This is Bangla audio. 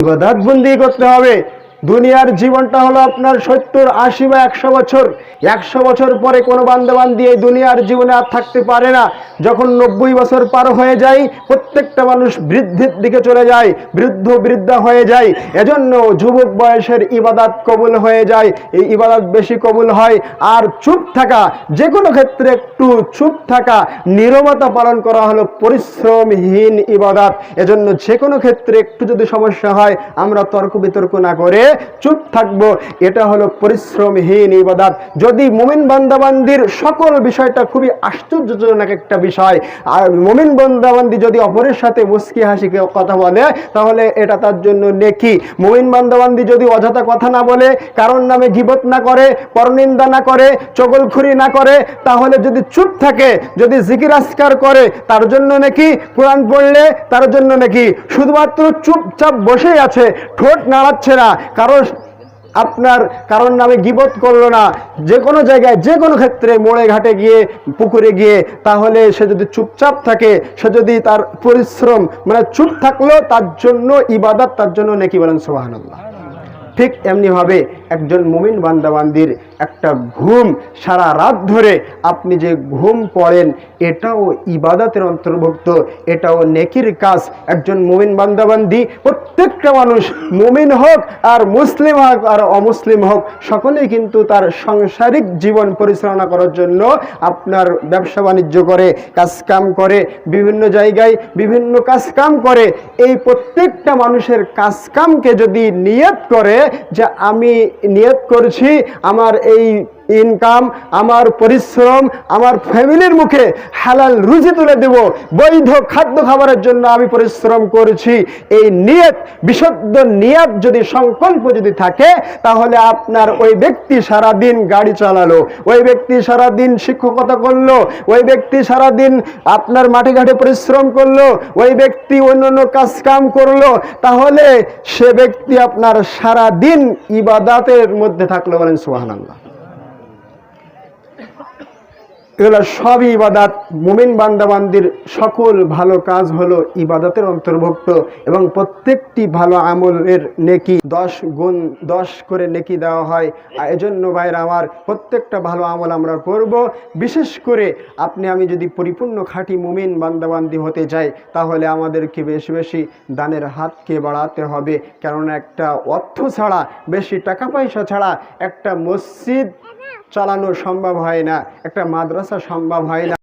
ইবাদত বন্দি করতে হবে দুনিয়ার জীবনটা হলো আপনার সত্তর, আশি বা একশো বছর। একশো বছর পরে কোনো বান্ধবান্ধি এই দুনিয়ার জীবনে আর থাকতে পারে না। যখন নব্বই বছর পার হয়ে যায়, প্রত্যেকটা মানুষ বৃদ্ধির দিকে চলে যায়, বৃদ্ধ, বৃদ্ধা হয়ে যায়। এজন্য যুবক বয়সের ইবাদাত কবুল হয়ে যায়। এই ইবাদাত বেশি কবুল হয়। আর চুপ থাকা, যে কোনো ক্ষেত্রে একটু চুপ থাকা, নীরবতা পালন করা হলো পরিশ্রমহীন ইবাদাত। এজন্য যে কোনো ক্ষেত্রে একটু যদি সমস্যা হয়, আমরা তর্ক বিতর্ক না করে চুপ থাকব। এটা হলো পরিশ্রমহীন ইবাদাত। যদি মুমিন বান্দাবান্দির সকল বিষয়টা খুবই আশ্চর্যজনক একটা বিষয়, আর মুমিন বান্দাবান্দি যদি অপরের সাথে মুস্কি হাসি কথা বলে, তাহলে এটা তার জন্য নেকি। মুমিন বান্দাবান্দি যদি অযথা কথা না বলে কারণ নামে গিবত না করে, পরনিন্দা না করে, চগলখুরি না করে, তাহলে যদি চুপ থাকে, যদি জিকির আসকার করে, তার জন্য নাকি? কোরআন পড়লে তার জন্য নাকি? শুধুমাত্র চুপচাপ বসেই আছে, ঠোঁট নাড়াচ্ছে না। কারও আপনার কারণ নামে গিবত করল না। যে কোনো জায়গায় যে কোনো ক্ষেত্রে মোড়ে ঘাটে গিয়ে, পুকুরে গিয়ে, তাহলে সে যদি চুপচাপ থাকে, সে যদি তার পরিশ্রম মানে চুপ থাকল, তার জন্য ইবাদত, তার জন্য নেকি বলেন সোহানুল্লাহ ঠিক এমনিভাবে একজন মুমিন বান্দাবান্দির একটা ঘুম সারা রাত ধরে আপনি যে ঘুম পড়েন, এটাও ইবাদতের অন্তর্ভুক্ত, এটাও নেকির কাজ। একজন মুমিন বান্দাবান্দি, প্রত্যেকটা মানুষ মুমিন হোক আর মুসলিম হোক আর অমুসলিম হোক, সকলেই কিন্তু তার সাংসারিক জীবন পরিচালনা করার জন্য আপনার ব্যবসা বাণিজ্য করে, কাজকাম করে, বিভিন্ন জায়গায় বিভিন্ন কাজকাম করে। এই প্রত্যেকটা মানুষের কাজকামকে যদি নিয়ত করে যে আমি নিয়ত করছি আমার এই ইনকাম, আমার পরিশ্রম, আমার ফ্যামিলির মুখে হালাল রুজি তুলে দেব। বৈধ খাদ্য খাবারের জন্য আমি পরিশ্রম করছি। এই নিয়ত, বিশুদ্ধ নিয়ত যদি সংকল্প যদি থাকে, তাহলে আপনার ওই ব্যক্তি সারা দিন গাড়ি চালালো, ওই ব্যক্তি সারা দিন শিক্ষকতা করল, ওই ব্যক্তি সারা দিন আপনার মাঠে ঘাটে পরিশ্রম করল, ওই ব্যক্তি অন্য অন্য কাজ কাম করল, তাহলে সে ব্যক্তি আপনার সারা দিন ইবাদাতের মধ্যে থাকল বলেন সুবহানাল্লাহ। এগুলো সবই ইবাদাত। মুমিন বান্দাবান্দির সকল ভালো কাজ হলো ইবাদাতের অন্তর্ভুক্ত এবং প্রত্যেকটি ভালো আমলের নেকি দশ গুণ দশ করে নেকি দেওয়া হয়। এজন্য ভাইরা আমার প্রত্যেকটা ভালো আমল আমরা করব। বিশেষ করে আপনি আমি যদি পরিপূর্ণ খাঁটি মুমিন বান্দাবান্দি হতে চাই, তাহলে আমাদেরকে বেশি বেশি দানের হাতকে বাড়াতে হবে। কেননা একটা অর্থ ছাড়া, বেশি টাকা পয়সা ছাড়া একটা মসজিদ চালানো সম্ভব হয় না একটা মাদ্রাসা সম্ভব হয় না।